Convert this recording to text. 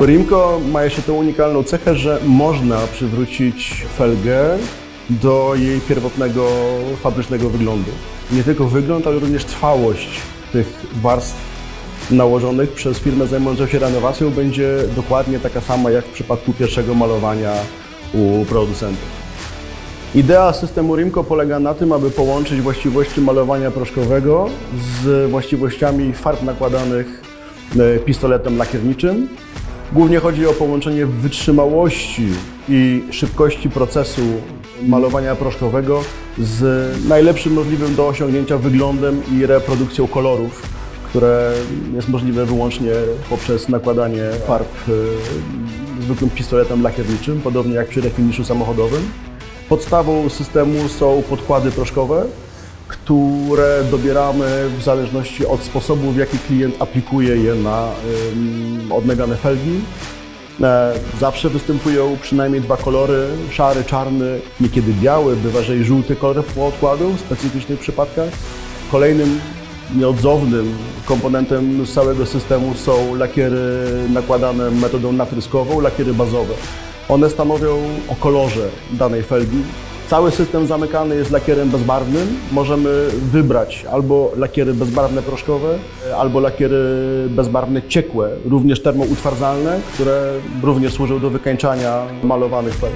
Rimco ma jeszcze tę unikalną cechę, że można przywrócić felgę do jej pierwotnego fabrycznego wyglądu. Nie tylko wygląd, ale również trwałość tych warstw nałożonych przez firmę zajmującą się renowacją będzie dokładnie taka sama jak w przypadku pierwszego malowania u producentów. Idea systemu Rimco polega na tym, aby połączyć właściwości malowania proszkowego z właściwościami farb nakładanych e, pistoletem lakierniczym. Głównie chodzi o połączenie wytrzymałości i szybkości procesu malowania proszkowego z najlepszym możliwym do osiągnięcia wyglądem i reprodukcją kolorów, które jest możliwe wyłącznie poprzez nakładanie farb e, zwykłym pistoletem lakierniczym, podobnie jak przy refiniszu samochodowym. Podstawą systemu są podkłady proszkowe, które dobieramy w zależności od sposobu, w jaki klient aplikuje je na ym, odnagane felgi. E, Zawsze występują przynajmniej dwa kolory, szary, czarny, niekiedy biały, bywa, że i żółty kolor podkładu w specyficznych przypadkach. Kolejnym nieodzownym komponentem całego systemu są lakiery nakładane metodą natryskową, lakiery bazowe. One stanowią o kolorze danej felgi. Cały system zamykany jest lakierem bezbarwnym. Możemy wybrać albo lakiery bezbarwne proszkowe, albo lakiery bezbarwne ciekłe, również termoutwardzalne, które również służą do wykańczania malowanych felg.